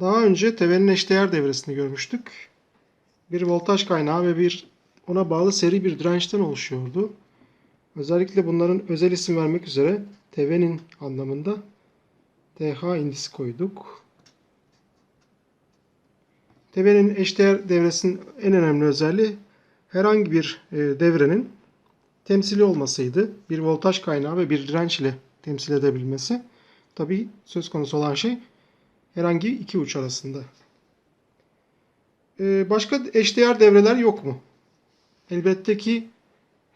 Daha önce tevenin eşdeğer devresini görmüştük. Bir voltaj kaynağı ve bir ona bağlı seri bir dirençten oluşuyordu. Özellikle bunların özel isim vermek üzere tevenin anlamında TH indisi koyduk. Tevenin eşdeğer devresinin en önemli özelliği herhangi bir e, devrenin temsili olmasıydı. Bir voltaj kaynağı ve bir direnç ile temsil edebilmesi. Tabii söz konusu olan şey herhangi iki uç arasında. Ee, başka eşdeğer devreler yok mu? Elbette ki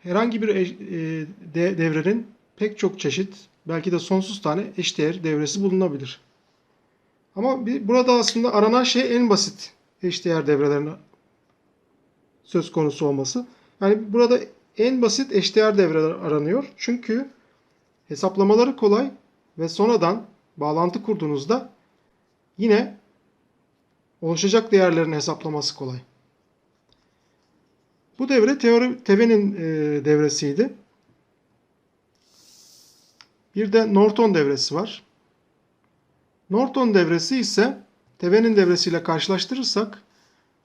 herhangi bir eş- e, de- devrenin pek çok çeşit, belki de sonsuz tane eşdeğer devresi bulunabilir. Ama bir- burada aslında aranan şey en basit eşdeğer devrelerin söz konusu olması. Yani burada en basit eşdeğer devreler aranıyor. Çünkü hesaplamaları kolay ve sonradan bağlantı kurduğunuzda yine oluşacak değerlerin hesaplaması kolay. Bu devre teori, Tevenin e, devresiydi. Bir de Norton devresi var. Norton devresi ise Tevenin devresiyle karşılaştırırsak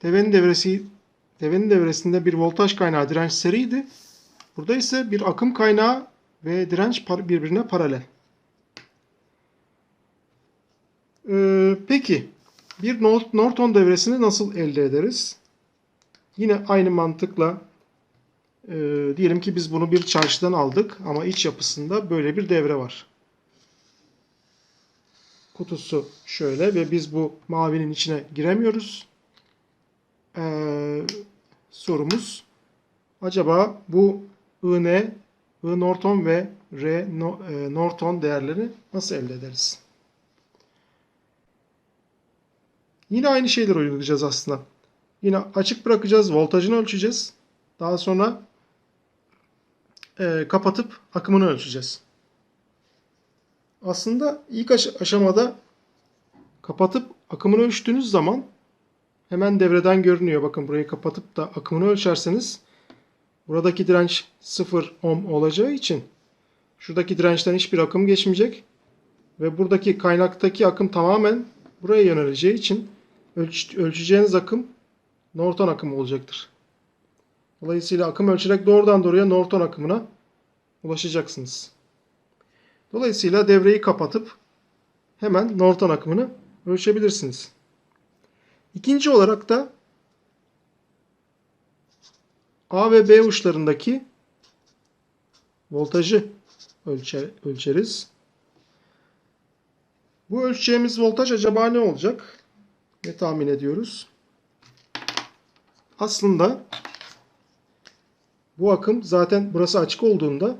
Tevenin devresi Tevenin devresinde bir voltaj kaynağı direnç seriydi. Burada ise bir akım kaynağı ve direnç birbirine paralel. Ee, peki bir Nor- Norton devresini nasıl elde ederiz? Yine aynı mantıkla e, diyelim ki biz bunu bir çarşıdan aldık ama iç yapısında böyle bir devre var. Kutusu şöyle ve biz bu mavinin içine giremiyoruz. Ee, sorumuz acaba bu I ne, I Norton ve R e, Norton değerlerini nasıl elde ederiz? Yine aynı şeyleri uygulayacağız aslında. Yine açık bırakacağız, voltajını ölçeceğiz. Daha sonra e, kapatıp akımını ölçeceğiz. Aslında ilk aş- aşamada kapatıp akımını ölçtüğünüz zaman hemen devreden görünüyor. Bakın burayı kapatıp da akımını ölçerseniz buradaki direnç 0 ohm olacağı için şuradaki dirençten hiçbir akım geçmeyecek ve buradaki kaynaktaki akım tamamen buraya yöneleceği için ölç- ölçeceğiniz akım Norton akımı olacaktır. Dolayısıyla akım ölçerek doğrudan doğruya Norton akımına ulaşacaksınız. Dolayısıyla devreyi kapatıp hemen Norton akımını ölçebilirsiniz. İkinci olarak da A ve B uçlarındaki voltajı ölçer, ölçeriz. Bu ölçeceğimiz voltaj acaba ne olacak? Ne tahmin ediyoruz? Aslında bu akım zaten burası açık olduğunda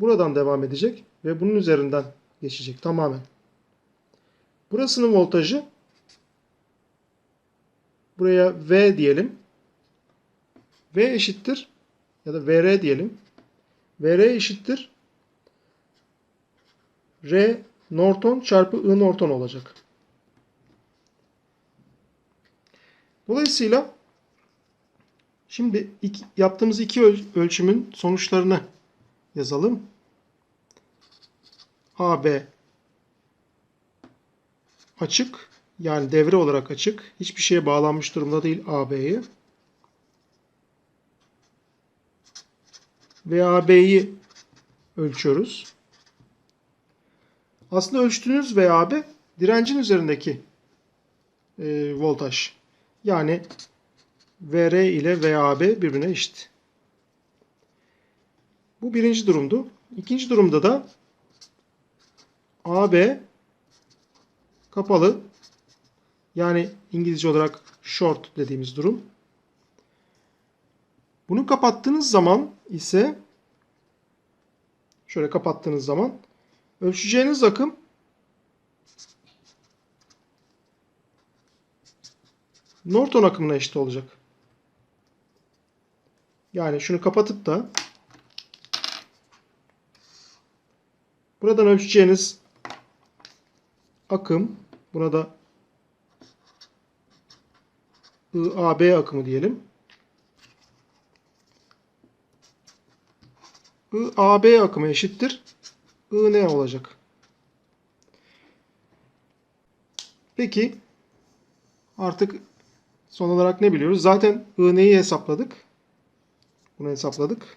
buradan devam edecek ve bunun üzerinden geçecek tamamen. Burasının voltajı buraya V diyelim. V eşittir ya da VR diyelim. VR eşittir R Norton çarpı I Norton olacak. Dolayısıyla şimdi iki, yaptığımız iki öl- ölçümün sonuçlarını yazalım. AB açık yani devre olarak açık. Hiçbir şeye bağlanmış durumda değil AB'yi. Ve AB'yi ölçüyoruz. Aslında ölçtüğünüz VAB direncin üzerindeki e, voltaj. Yani VR ile VAB birbirine eşit. Bu birinci durumdu. İkinci durumda da AB kapalı yani İngilizce olarak short dediğimiz durum. Bunu kapattığınız zaman ise şöyle kapattığınız zaman ölçeceğiniz akım Norton akımına eşit olacak. Yani şunu kapatıp da buradan ölçeceğiniz akım buna da IAB akımı diyelim. IAB akımı eşittir. I ne olacak? Peki artık son olarak ne biliyoruz? Zaten iğneyi hesapladık. Bunu hesapladık.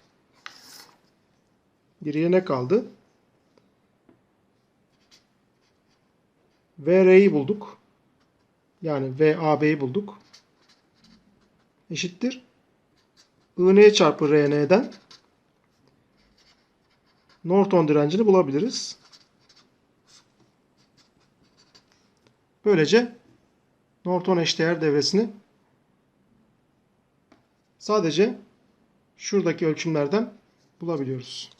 Geriye ne kaldı? VR'yi bulduk. Yani VAB'yi bulduk. Eşittir. IN çarpı RN'den Norton direncini bulabiliriz. Böylece Norton eşdeğer devresini sadece şuradaki ölçümlerden bulabiliyoruz.